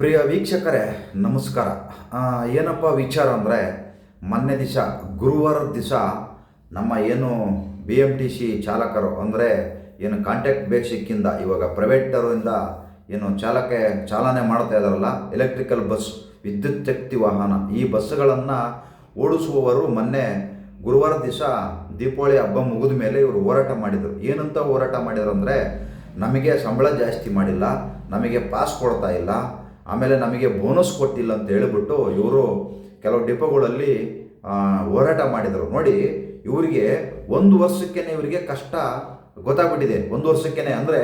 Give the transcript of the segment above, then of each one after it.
ಪ್ರಿಯ ವೀಕ್ಷಕರೇ, ನಮಸ್ಕಾರ. ಏನಪ್ಪ ವಿಚಾರ ಅಂದರೆ, ಮೊನ್ನೆ ದಿವಸ, ಗುರುವಾರ ದಿವಸ, ನಮ್ಮ ಏನು ಬಿ ಎಂ ಟಿ ಸಿ ಚಾಲಕರು, ಅಂದರೆ, ಏನು ಕಾಂಟ್ಯಾಕ್ಟ್ ಬೇಸಿಕ್ಕಿಂದ ಇವಾಗ ಪ್ರೈವೇಟರಿಂದ ಏನು ಚಾಲಕ, ಚಾಲನೆ ಮಾಡ್ತಾ ಇದ್ದಾರಲ್ಲ ಎಲೆಕ್ಟ್ರಿಕಲ್ ಬಸ್ ವಿದ್ಯುತ್ ಶಕ್ತಿ ವಾಹನ, ಈ ಬಸ್ಸುಗಳನ್ನು ಓಡಿಸುವವರು ಮೊನ್ನೆ ಗುರುವಾರ ದಿವಸ ದೀಪಾವಳಿ ಹಬ್ಬ ಮುಗಿದ ಮೇಲೆ ಇವರು ಹೋರಾಟ ಮಾಡಿದರು. ಏನಂತ ಹೋರಾಟ ಮಾಡಿದ್ರು ಅಂದರೆ, ನಮಗೆ ಸಂಬಳ ಜಾಸ್ತಿ ಮಾಡಿಲ್ಲ, ನಮಗೆ ಪಾಸ್ ಕೊಡ್ತಾ ಇಲ್ಲ ಆಮೇಲೆ ನಮಗೆ ಬೋನಸ್ ಕೊಟ್ಟಿಲ್ಲ ಅಂತ ಹೇಳಿಬಿಟ್ಟು ಇವರು ಕೆಲವು ಡಿಪೋಗಳಲ್ಲಿ ಹೋರಾಟ ಮಾಡಿದರು. ನೋಡಿ, ಇವರಿಗೆ ಒಂದು ವರ್ಷಕ್ಕೇ ಇವರಿಗೆ ಕಷ್ಟ ಗೊತ್ತಾಗ್ಬಿಟ್ಟಿದೆ. ಒಂದು ವರ್ಷಕ್ಕೇನೆ ಅಂದರೆ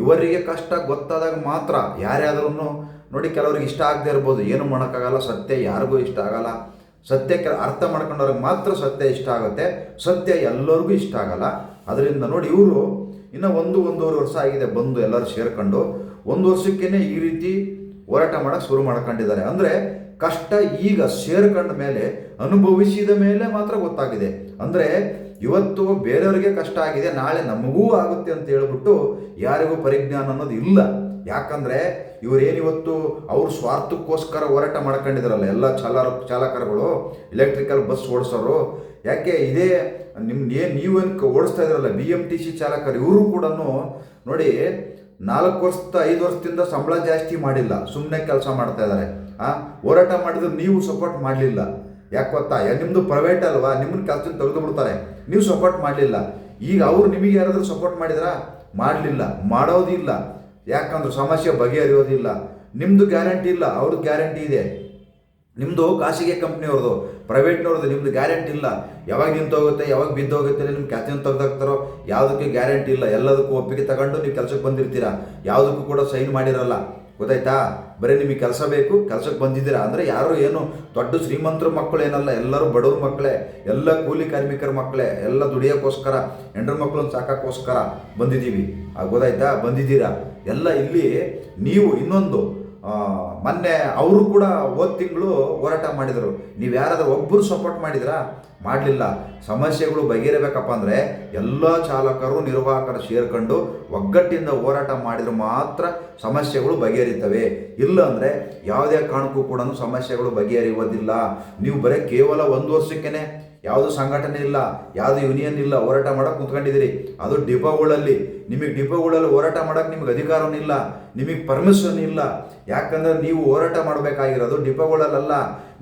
ಇವರಿಗೆ ಕಷ್ಟ ಗೊತ್ತಾದಾಗ ಮಾತ್ರ ಯಾರ್ಯಾದ್ರೂ ನೋಡಿ ಕೆಲವ್ರಿಗೆ ಇಷ್ಟ ಆಗದೆ ಇರ್ಬೋದು. ಏನು ಮಾಡೋಕ್ಕಾಗಲ್ಲ, ಸತ್ಯ ಯಾರಿಗೂ ಇಷ್ಟ ಆಗಲ್ಲ. ಸತ್ಯಕ್ಕೆ ಅರ್ಥ ಮಾಡ್ಕೊಂಡವ್ರಿಗೆ ಮಾತ್ರ ಸತ್ಯ ಇಷ್ಟ ಆಗುತ್ತೆ. ಸತ್ಯ ಎಲ್ಲರಿಗೂ ಇಷ್ಟ ಆಗಲ್ಲ. ಅದರಿಂದ ನೋಡಿ ಇವರು ಇನ್ನು ಒಂದು, ಒಂದೂವರೆ ವರ್ಷ ಆಗಿದೆ ಬಂದು ಎಲ್ಲರೂ ಸೇರ್ಕೊಂಡು. ಒಂದು ವರ್ಷಕ್ಕೇ ಈ ರೀತಿ ಹೋರಾಟ ಮಾಡೋಕ್ಕೆ ಶುರು ಮಾಡ್ಕೊಂಡಿದ್ದಾರೆ ಅಂದರೆ ಕಷ್ಟ ಈಗ ಸೇರ್ಕೊಂಡ ಮೇಲೆ ಅನುಭವಿಸಿದ ಮೇಲೆ ಮಾತ್ರ ಗೊತ್ತಾಗಿದೆ. ಅಂದರೆ ಇವತ್ತು ಬೇರೆಯವರಿಗೆ ಕಷ್ಟ ಆಗಿದೆ, ನಾಳೆ ನಮಗೂ ಆಗುತ್ತೆ ಅಂತ ಹೇಳ್ಬಿಟ್ಟು ಯಾರಿಗೂ ಪರಿಜ್ಞಾನ ಅನ್ನೋದು ಇಲ್ಲ. ಯಾಕಂದರೆ ಇವರೇನಿವತ್ತು ಅವ್ರ ಸ್ವಾರ್ಥಕ್ಕೋಸ್ಕರ ಹೋರಾಟ ಮಾಡ್ಕೊಂಡಿದಾರಲ್ಲ, ಎಲ್ಲ ಚಾಲಕ ಚಾಲಕರುಗಳು ಎಲೆಕ್ಟ್ರಿಕಲ್ ಬಸ್ ಓಡಿಸೋರು. ಯಾಕೆ ಇದೇ ನಿಮ್ಮ ಏನು, ನೀವೇನು ಓಡಿಸ್ತಾ ಇದ್ದಾರಲ್ಲ ಬಿ ಎಂ ಟಿ ಸಿ ಚಾಲಕರು ಇವರು ಕೂಡ ನೋಡಿ ನಾಲ್ಕು ವರ್ಷದ ಐದು ವರ್ಷದಿಂದ ಸಂಬಳ ಜಾಸ್ತಿ ಮಾಡಿಲ್ಲ ಸುಮ್ಮನೆ ಕೆಲಸ ಮಾಡ್ತಾ ಇದ್ದಾರೆ ಆ, ಹೋರಾಟ ಮಾಡಿದ್ರೆ ನೀವು ಸಪೋರ್ಟ್ ಮಾಡಲಿಲ್ಲ. ಯಾಕೆ ಗೊತ್ತಾ? ನಿಮ್ಮದು ಪ್ರೈವೇಟ್ ಅಲ್ವಾ? ನಿಮ್ಮನ್ನ ಕೆಲಸದಿಂದ ತೆಗೆದು ಬಿಡ್ತಾರೆ ನೀವು ಸಪೋರ್ಟ್ ಮಾಡಲಿಲ್ಲ. ಈಗ ಅವ್ರು ನಿಮಗೆ ಯಾರಾದರೂ ಸಪೋರ್ಟ್ ಮಾಡಿದ್ರಾ? ಮಾಡಲಿಲ್ಲ. ಮಾಡೋದಿಲ್ಲ. ಯಾಕಂದ್ರೆ ಸಮಸ್ಯೆ ಬಗೆಹರಿಯೋದಿಲ್ಲ. ನಿಮ್ಮದು ಗ್ಯಾರಂಟಿ ಇಲ್ಲ. ಅವ್ರದ್ದು ಗ್ಯಾರಂಟಿ ಇದೆ. ನಿಮ್ಮದು ಖಾಸಗಿ ಕಂಪ್ನಿಯವ್ರದ್ದು ಪ್ರೈವೇಟ್ನವ್ರದ್ದು ನಿಮ್ಮದು ಗ್ಯಾರಂಟಿ ಇಲ್ಲ. ಯಾವಾಗ ನಿಂತೋಗುತ್ತೆ ಯಾವಾಗ ಬಿದ್ದೋಗುತ್ತೆ ನಿಮ್ಮ ಕ್ಯಾತಿನ ತೆಗೆದಾಕ್ತಾರೋ ಯಾವುದಕ್ಕೆ ಗ್ಯಾರಂಟಿ ಇಲ್ಲ. ಎಲ್ಲದಕ್ಕೂ ಒಪ್ಪಿಗೆ ತಗೊಂಡು ನೀವು ಕೆಲಸಕ್ಕೆ ಬಂದಿರ್ತೀರಾ? ಯಾವುದಕ್ಕೂ ಕೂಡ ಸೈನ್ ಮಾಡಿರಲ್ಲ. ಗೊತ್ತಾಯ್ತಾ? ಬರೀ ನಿಮಗೆ ಕೆಲಸ ಬೇಕು ಕೆಲಸಕ್ಕೆ ಬಂದಿದ್ದೀರಾ? ಅಂದರೆ ಯಾರು ಏನು ದೊಡ್ಡ ಶ್ರೀಮಂತರ ಮಕ್ಕಳು ಏನಲ್ಲ ಎಲ್ಲರೂ ಬಡವ್ರ ಮಕ್ಕಳೇ ಎಲ್ಲ ಕೂಲಿ ಕಾರ್ಮಿಕರ ಮಕ್ಕಳೇ ಎಲ್ಲ ದುಡಿಯೋಕ್ಕೋಸ್ಕರ ಹೆಂಡ್ರ ಮಕ್ಕಳನ್ನ ಸಾಕೋಕ್ಕೋಸ್ಕರ ಬಂದಿದ್ದೀವಿ. ಆ, ಗೊತ್ತಾಯ್ತಾ? ಬಂದಿದ್ದೀರಾ? ಎಲ್ಲ ಇಲ್ಲಿ ನೀವು ಇನ್ನೊಂದು ಮೊನ್ನೆ ಅವರು ಕೂಡ ಹೋದ ತಿಂಗಳು ಹೋರಾಟ ಮಾಡಿದರು. ನೀವು ಯಾರಾದರೂ ಒಬ್ಬರು ಸಪೋರ್ಟ್ ಮಾಡಿದ್ರಾ? ಮಾಡಲಿಲ್ಲ. ಸಮಸ್ಯೆಗಳು ಬಗೆಹರಿಬೇಕಪ್ಪ ಅಂದರೆ ಎಲ್ಲ ಚಾಲಕರು, ನಿರ್ವಾಹಕರು ಸೇರ್ಕೊಂಡು ಒಗ್ಗಟ್ಟಿಂದ ಹೋರಾಟ ಮಾಡಿದರೆ ಮಾತ್ರ ಸಮಸ್ಯೆಗಳು ಬಗೆಹರಿತವೆ. ಇಲ್ಲ ಅಂದರೆ ಯಾವುದೇ ಕಾರಣಕ್ಕೂ ಕೂಡ ಸಮಸ್ಯೆಗಳು ಬಗೆಹರಿಯುವುದಿಲ್ಲ. ನೀವು ಬರೀ ಕೇವಲ ಒಂದು ವರ್ಷಕ್ಕೇನೆ ಯಾವುದು ಸಂಘಟನೆ ಇಲ್ಲ, ಯಾವುದು ಯೂನಿಯನ್ ಇಲ್ಲ, ಹೋರಾಟ ಮಾಡಕ್ಕೆ ಕುತ್ಕೊಂಡಿದ್ದೀರಿ. ಅದು ಡಿಪೋಗಳಲ್ಲಿ ನಿಮಗೆ ಡಿಪೋಗಳಲ್ಲಿ ಹೋರಾಟ ಮಾಡಕ್ಕೆ ನಿಮಗೆ ಅಧಿಕಾರವೂ ಇಲ್ಲ, ನಿಮಗೆ ಪರ್ಮಿಷನ್ ಇಲ್ಲ. ಯಾಕಂದ್ರೆ ನೀವು ಹೋರಾಟ ಮಾಡಬೇಕಾಗಿರೋದು ಡಿಪೋಗಳಲ್ಲ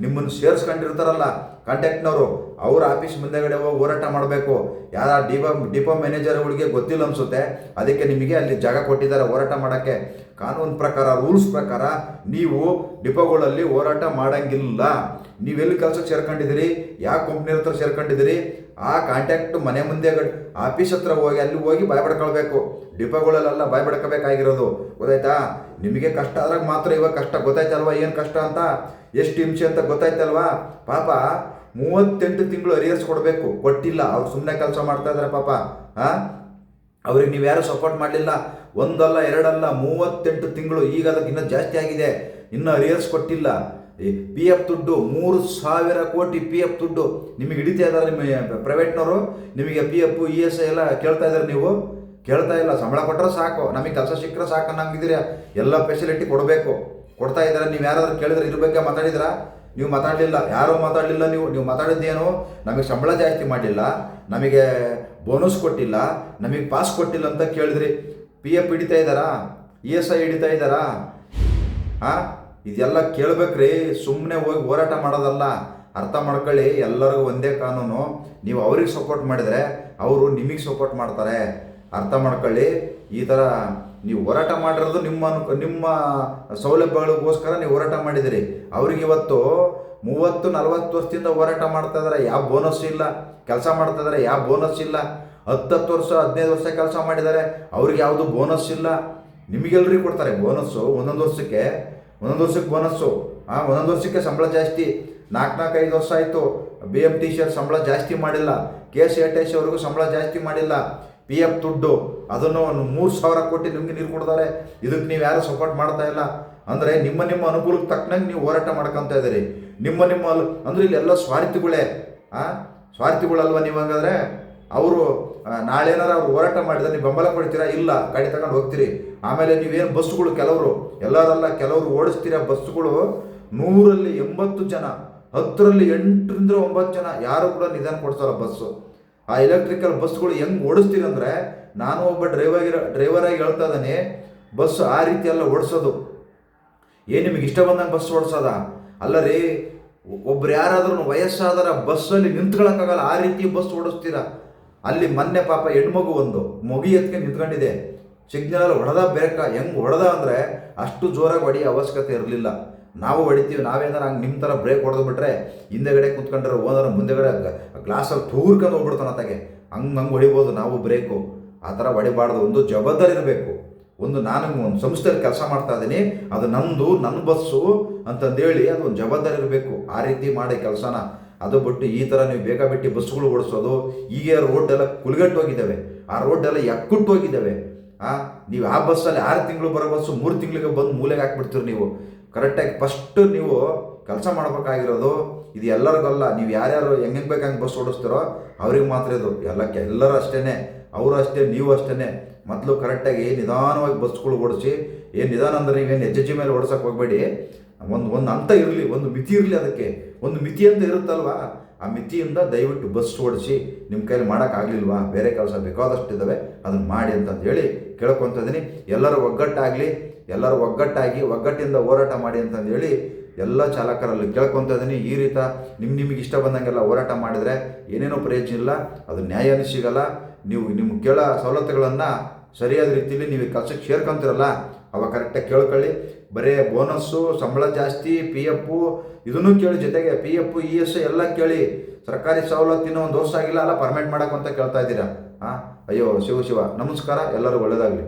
ನಿಮ್ಮನ್ನು ಸೇರಿಸ್ಕೊಂಡಿರ್ತಾರಲ್ಲ ಕಾಂಟ್ಯಾಕ್ಟ್ನವರು ಅವ್ರ ಆಫೀಸ್ ಮುಂದೆಗಡೆ ಹೋಗಿ ಹೋರಾಟ ಮಾಡಬೇಕು. ಯಾರ ಡಿಪೋ ಡಿಪೋ ಮ್ಯಾನೇಜರ್ಗಳಿಗೆ ಗೊತ್ತಿಲ್ಲ ಅನ್ಸುತ್ತೆ. ಅದಕ್ಕೆ ನಿಮಗೆ ಅಲ್ಲಿ ಜಾಗ ಕೊಟ್ಟಿದ್ದಾರೆ ಹೋರಾಟ ಮಾಡೋಕ್ಕೆ. ಕಾನೂನು ಪ್ರಕಾರ ರೂಲ್ಸ್ ಪ್ರಕಾರ ನೀವು ಡಿಪೋಗಳಲ್ಲಿ ಹೋರಾಟ ಮಾಡಂಗಿಲ್ಲ. ನೀವೆಲ್ಲಿ ಕೆಲಸಕ್ಕೆ ಸೇರ್ಕೊಂಡಿದ್ದೀರಿ? ಯಾವ ಕಂಪ್ನಿ ಹತ್ರ ಸೇರ್ಕೊಂಡಿದ್ದೀರಿ? ಆ ಕಾಂಟ್ಯಾಕ್ಟ್ ಮನೆ ಮುಂದೆ ಆಫೀಸ್ ಹತ್ರ ಹೋಗಿ, ಅಲ್ಲಿ ಹೋಗಿ ಭಯಪಡ್ಕೊಳ್ಬೇಕು ಡಿಪೋಗಳಲ್ಲೆಲ್ಲ ಭಯಪಡ್ಕೋಬೇಕಾಗಿರೋದು ಗೊತ್ತಾಯ್ತಾ? ನಿಮಗೆ ಕಷ್ಟ ಆದಾಗ ಮಾತ್ರ ಇವಾಗ ಕಷ್ಟ ಗೊತ್ತಾಯ್ತಲ್ವಾ ಏನು ಕಷ್ಟ ಅಂತ? ಎಷ್ಟು ಹಿಂಸೆ ಅಂತ ಗೊತ್ತಾಯ್ತಲ್ವಾ ಪಾಪ, ಮೂವತ್ತೆಂಟು ತಿಂಗಳು ಅರಿಯರ್ಸ್ ಕೊಡಬೇಕು. ಕೊಟ್ಟಿಲ್ಲ. ಅವ್ರು ಸುಮ್ಮನೆ ಕೆಲಸ ಮಾಡ್ತಾ ಇದ್ದಾರೆ ಪಾಪ. ಹಾಂ ಅವ್ರಿಗೆ ನೀವು ಯಾರು ಸಪೋರ್ಟ್ ಮಾಡಲಿಲ್ಲ. ಒಂದಲ್ಲ, ಎರಡಲ್ಲ, ಮೂವತ್ತೆಂಟು ತಿಂಗಳು ಈಗ ಅದಕ್ಕೆ ಇನ್ನೂ ಜಾಸ್ತಿ ಆಗಿದೆ. ಇನ್ನೂ ಅರಿಯರ್ಸ್ ಕೊಟ್ಟಿಲ್ಲ. ಪಿ ಎಫ್ ದುಡ್ಡು ಮೂರು ಸಾವಿರ ಕೋಟಿ ಪಿ ಎಫ್ ದುಡ್ಡು ನಿಮಗೆ ಹಿಡಿತಾ ಇದ್ದಾರೆ ನಿಮ್ಮ ಪ್ರೈವೇಟ್ನವರು ನಿಮಗೆ P F E S I ಎಲ್ಲ ಕೇಳ್ತಾ ಇದ್ದಾರೆ ನೀವು. ಕೇಳ್ತಾ ಇಲ್ಲ, ಸಂಬಳ ಕೊಟ್ಟರೆ ಸಾಕು. ನಮಗೆ ಕೆಲಸ ಸಿಕ್ಕರೆ ಸಾಕು ಅನ್ನಂಗಿದ್ದೀರ? ಎಲ್ಲ ಫೆಸಿಲಿಟಿ ಕೊಡಬೇಕು. ಕೊಡ್ತಾ ಇದ್ದಾರೆ. ನೀವು ಯಾರಾದರೂ ಕೇಳಿದ್ರೆ ಇದ್ರ ಬಗ್ಗೆ ಮಾತಾಡಿದ್ರಾ ನೀವು ಮಾತಾಡಲಿಲ್ಲ. ಯಾರೂ ಮಾತಾಡಲಿಲ್ಲ ನೀವು. ನೀವು ಮಾತಾಡಿದ್ದೇನು? ನಮಗೆ ಸಂಬಳ ಜಾಸ್ತಿ ಮಾಡಲಿಲ್ಲ ನಮಗೆ ಬೋನಸ್ ಕೊಟ್ಟಿಲ್ಲ. ನಮಗೆ ಪಾಸ್ ಕೊಟ್ಟಿಲ್ಲ ಅಂತ ಕೇಳಿದ್ರಿ. ಪಿ ಎಫ್ ಹಿಡಿತಾ ಇದ್ದಾರಾ? ಇ ಎಸ್ ಐ ಹಿಡಿತಾ ಇದ್ದಾರಾ? ಹಾಂ ಇದೆಲ್ಲ ಕೇಳ್ಬೇಕ್ರಿ ಸುಮ್ಮನೆ ಹೋಗಿ ಹೋರಾಟ ಮಾಡೋದಲ್ಲ. ಅರ್ಥ ಮಾಡ್ಕೊಳ್ಳಿ, ಎಲ್ಲರಿಗೂ ಒಂದೇ ಕಾನೂನು. ನೀವು ಅವ್ರಿಗೆ ಸಪೋರ್ಟ್ ಮಾಡಿದರೆ ಅವರು ನಿಮಗೆ ಸಪೋರ್ಟ್ ಮಾಡ್ತಾರೆ. ಅರ್ಥ ಮಾಡ್ಕೊಳ್ಳಿ, ಈ ಥರ ನೀವು ಹೋರಾಟ ಮಾಡಿರೋದು ನಿಮ್ಮ ನಿಮ್ಮ ಸೌಲಭ್ಯಗಳಿಗೋಸ್ಕರ ನೀವು ಹೋರಾಟ ಮಾಡಿದಿರಿ. ಅವ್ರಿಗೆ ಇವತ್ತು ಮೂವತ್ತು, ನಲವತ್ತು ವರ್ಷದಿಂದ ಹೋರಾಟ ಮಾಡ್ತಾ ಇದ್ದಾರೆ ಯಾವ ಬೋನಸ್ ಇಲ್ಲ. ಕೆಲಸ ಮಾಡ್ತಾ ಇದ್ದಾರೆ ಯಾವ ಬೋನಸ್ ಇಲ್ಲ. ಹತ್ತತ್ತು ವರ್ಷ, ಹದಿನೈದು ವರ್ಷ ಕೆಲಸ ಮಾಡಿದ್ದಾರೆ, ಅವ್ರಿಗೆ ಯಾವುದು ಬೋನಸ್ ಇಲ್ಲ. ನಿಮಗೆಲ್ಲರಿಗೂ ಕೊಡ್ತಾರೆ ಬೋನಸ್ಸು ಒಂದೊಂದು ವರ್ಷಕ್ಕೆ ಒಂದೊಂದು ವರ್ಷಕ್ಕೆ ಬೋನಸ್ಸು ಹಾಂ ಒಂದೊಂದು ವರ್ಷಕ್ಕೆ ಸಂಬಳ ಜಾಸ್ತಿ. ನಾಲ್ಕು ನಾಲ್ಕು ಐದು ವರ್ಷ ಆಯಿತು. ಬಿ ಎಂ ಟಿ ಅವ್ರು ಸಂಬಳ ಜಾಸ್ತಿ ಮಾಡಿಲ್ಲ. ಕೆ ಸಿ ಸಿ ಅವ್ರಿಗೂ ಸಂಬಳ ಜಾಸ್ತಿ ಮಾಡಿಲ್ಲ. ಪಿ ಎಫ್ ದುಡ್ಡು. ಅದನ್ನು ಒಂದು ಮೂರು ಸಾವಿರ ಕೋಟಿ ನಿಮಗೆ ನೀರು ಕೊಡ್ತಾರೆ. ಇದಕ್ಕೆ ನೀವು ಯಾರು ಸಪೋರ್ಟ್ ಮಾಡ್ತಾ ಇಲ್ಲ. ಅಂದರೆ ನಿಮ್ಮ ನಿಮ್ಮ ಅನುಕೂಲಕ್ಕೆ ತಕ್ಕನಂಗೆ ನೀವು ಹೋರಾಟ ಮಾಡ್ಕೊತಾ ಇದ್ದೀರಿ. ನಿಮ್ಮ ನಿಮ್ಮ ಅಂದ್ರೆ ಇಲ್ಲೆಲ್ಲ ಸ್ವಾರ್ಥಿಗಳೇ. ಆ, ಸ್ವಾರ್ಥಿಗಳಲ್ವ ನೀವು ಹಂಗಾದ್ರೆ? ಅವರು ನಾಳೆ ಏನಾರ ಅವ್ರು ಹೋರಾಟ ಮಾಡಿದ್ರೆ ನೀವು ಬೆಂಬಲ ಕೊಡ್ತೀರಾ? ಇಲ್ಲ, ಗಾಡಿ ತಗೊಂಡು ಹೋಗ್ತೀರಿ. ಆಮೇಲೆ ನೀವೇನು ಬಸ್ಸುಗಳು ಕೆಲವರು, ಎಲ್ಲರಲ್ಲ ಕೆಲವರು ಓಡಿಸ್ತೀರಾ ಬಸ್ಸುಗಳು? ನೂರಲ್ಲಿ ಎಂಬತ್ತು ಜನ, ಹತ್ತರಲ್ಲಿ ಎಂಟರಿಂದ ಒಂಬತ್ತು ಜನ ಯಾರು ಕೂಡ ನಿಧಾನ ಕೊಡ್ತಾರ ಬಸ್ಸು. ಆ ಎಲೆಕ್ಟ್ರಿಕಲ್ ಬಸ್ಗಳು ಹೆಂಗೆ ಓಡಿಸ್ತೀರಿ ಅಂದರೆ, ನಾನು ಒಬ್ಬ ಡ್ರೈವರ್ ಡ್ರೈವರ್ ಆಗಿ ಹೇಳ್ತಾ ಇದ್ದಾನೆ, ಬಸ್ ಆ ರೀತಿ ಎಲ್ಲ ಓಡಿಸೋದು. ಏನು ನಿಮಗೆ ಇಷ್ಟ ಬಂದಂಗೆ ಬಸ್ ಓಡಿಸೋದ? ಅಲ್ಲ ರೀ ಒಬ್ರು ಯಾರಾದ್ರೂ ವಯಸ್ಸಾದರ ಬಸ್ಸಲ್ಲಿ ನಿಂತ್ಕೊಳ್ಳೋಕ್ಕಾಗಲ್ಲ ಆ ರೀತಿ ಬಸ್ ಓಡಿಸ್ತೀರಾ? ಅಲ್ಲಿ ಮೊನ್ನೆ ಪಾಪ ಹೆಣ್ಮಗು ಒಂದು ಮಗು ಎತ್ಕೆ ನಿಂತ್ಕೊಂಡಿದೆ. ಸಿಗ್ನಲ್ ಹೊಡೆದ ಬೇಕಾ, ಹೆಂಗೆ ಹೊಡೆದ ಅಂದರೆ ಅಷ್ಟು ಜೋರಾಗಿ ಹೊಡೆಯೋ ಅವಶ್ಯಕತೆ ಇರಲಿಲ್ಲ. ನಾವು ಹೊಡಿತೀವಿ, ನಾವೇನಾರ ಹಂಗೆ ನಿಮ್ಮ ಥರ ಬ್ರೇಕ್ ಹೊಡೆದು ಬಿಟ್ರೆ ಹಿಂದೆಗಡೆ ಕುತ್ಕೊಂಡ್ರೆ ಓನರ್ ಮುಂದೆಗಡೆ ಗ್ಲಾಸಲ್ಲಿ ತೂರ್ಕೊಂಡು ಹೋಗ್ಬಿಡ್ತಾನೆ ಆತಗೆ. ಹಂಗೆ ಹಂಗೆ ಹೊಡಿಬೋದು ನಾವು ಬ್ರೇಕು. ಆ ಥರ ಹೊಡಿಬಾರ್ದು, ಒಂದು ಜವಾಬ್ದಾರಿ ಇರಬೇಕು. ಒಂದು ನಾನು ಒಂದು ಸಂಸ್ಥೆಯಲ್ಲಿ ಕೆಲಸ ಮಾಡ್ತಾ ಇದ್ದೀನಿ, ಅದು ನಂದು ನನ್ನ ಬಸ್ಸು ಅಂತಂದೇಳಿ ಅದು ಒಂದು ಜವಾಬ್ದಾರಿ ಇರಬೇಕು. ಆ ರೀತಿ ಮಾಡಿ ಕೆಲಸನ. ಅದು ಬಿಟ್ಟು ಈ ಥರ ನೀವು ಬೇಕಾಬಿಟ್ಟು ಬಸ್ಸುಗಳು ಓಡಿಸೋದು ಈಗ ರೋಡ್ ಎಲ್ಲ ಕುಲ್ಗಟ್ಟು ಹೋಗಿದ್ದಾವೆ. ಆ ರೋಡ್ ಎಲ್ಲ ಎಕ್ಕುಟ್ಟು ಹೋಗಿದ್ದಾವೆ. ಆ, ನೀವು ಆ ಬಸ್ಸಲ್ಲಿ ಆರು ತಿಂಗಳು ಬರೋ ಬಸ್ಸು, ಮೂರು ತಿಂಗಳಿಗೆ ಬಂದು ಮೂಲೆಗೆ ಹಾಕ್ಬಿಡ್ತೀರಿ ನೀವು. ಕರೆಕ್ಟಾಗಿ ಫಸ್ಟ್ ನೀವು ಕೆಲಸ ಮಾಡಬೇಕಾಗಿರೋದು, ಇದು ಎಲ್ಲರಿಗಲ್ಲ, ನೀವು ಯಾರ್ಯಾರು ಹೆಂಗೆ ಬೇಕಂಗೆ ಬಸ್ ಓಡಿಸ್ತೀರೋ ಅವ್ರಿಗೆ ಮಾತ್ರ ಇದು. ಎಲ್ಲ ಎಲ್ಲರೂ ಅಷ್ಟೇ ಅವರು ಅಷ್ಟೇ, ನೀವು ಅಷ್ಟೇ ಮೊದಲು ಕರೆಕ್ಟಾಗಿ ನಿಧಾನವಾಗಿ ಬಸ್ಗಳು ಓಡಿಸಿ, ಏನು ನಿಧಾನ ಅಂದರೆ ನೀವೇನು ಹೆಜ್ಜೆ ಮೇಲೆ ಓಡಿಸೋಕೆ ಹೋಗಬೇಡಿ. ಒಂದು ಒಂದು ಹಂತ ಇರಲಿ, ಒಂದು ಮಿತಿ ಇರಲಿ ಅದಕ್ಕೆ. ಒಂದು ಮಿತಿ ಅಂತ ಇರುತ್ತಲ್ವಾ? ಆ ಮಿತಿಯಿಂದ ದಯವಿಟ್ಟು ಬಸ್ ಓಡಿಸಿ ನಿಮ್ಮ ಕೈಲಿ ಮಾಡೋಕ್ಕಾಗಲಿಲ್ವಾ ಬೇರೆ ಕೆಲಸ ಬೇಕಾದಷ್ಟು ಇದ್ದಾವೆ ಅದನ್ನು ಮಾಡಿ ಅಂತಂದು ಹೇಳಿ ಕೇಳ್ಕೊತ ಇದ್ದೀನಿ ಎಲ್ಲರೂ ಒಗ್ಗಟ್ಟಾಗಲಿ, ಎಲ್ಲರೂ ಒಗ್ಗಟ್ಟಾಗಿ, ಒಗ್ಗಟ್ಟಿಂದ ಹೋರಾಟ ಮಾಡಿ ಅಂತಂದು ಹೇಳಿ ಎಲ್ಲ ಚಾಲಕರಲ್ಲಿ ಕೇಳ್ಕೊತ ಇದ್ದೀನಿ ಈ ರೀತ ನಿಮ್ಮ ನಿಮಗೆ ಇಷ್ಟ ಬಂದಂಗೆಲ್ಲ ಹೋರಾಟ ಮಾಡಿದರೆ ಏನೇನೋ ಪ್ರಯೋಜನ ಇಲ್ಲ, ಅದು ನ್ಯಾಯನೂ ಸಿಗಲ್ಲ. ನೀವು ನಿಮ್ಮ ಕೇಳೋ ಸವಲತ್ತುಗಳನ್ನು ಸರಿಯಾದ ರೀತಿಯಲ್ಲಿ ನೀವು ಕೆಲಸಕ್ಕೆ ಸೇರ್ಕೊಂತಿರಲ್ಲ, ಅವಾಗ ಕರೆಕ್ಟಾಗಿ ಕೇಳ್ಕೊಳ್ಳಿ. ಬರೀ ಬೋನಸ್ಸು, ಸಂಬಳ ಜಾಸ್ತಿ ಪಿ ಎಫು ಇದನ್ನು ಕೇಳಿ ಜೊತೆಗೆ ಪಿ ಎಫ್ ಇ ಎಸ್ ಎಲ್ಲ ಕೇಳಿ, ಸರ್ಕಾರಿ ಸವಲತ್ತಿನ ಒಂದು ವರ್ಷ ಆಗಿಲ್ಲ, ಅಲ್ಲ ಪರ್ಮೆಂಟ್ ಮಾಡೋಕ್ಕಂತ ಕೇಳ್ತಾ ಇದ್ದೀರಾ? ಹಾಂ ಅಯ್ಯೋ, ಶಿವ ಶಿವ, ನಮಸ್ಕಾರ, ಎಲ್ಲರೂ ಒಳ್ಳೆಯದಾಗಲಿ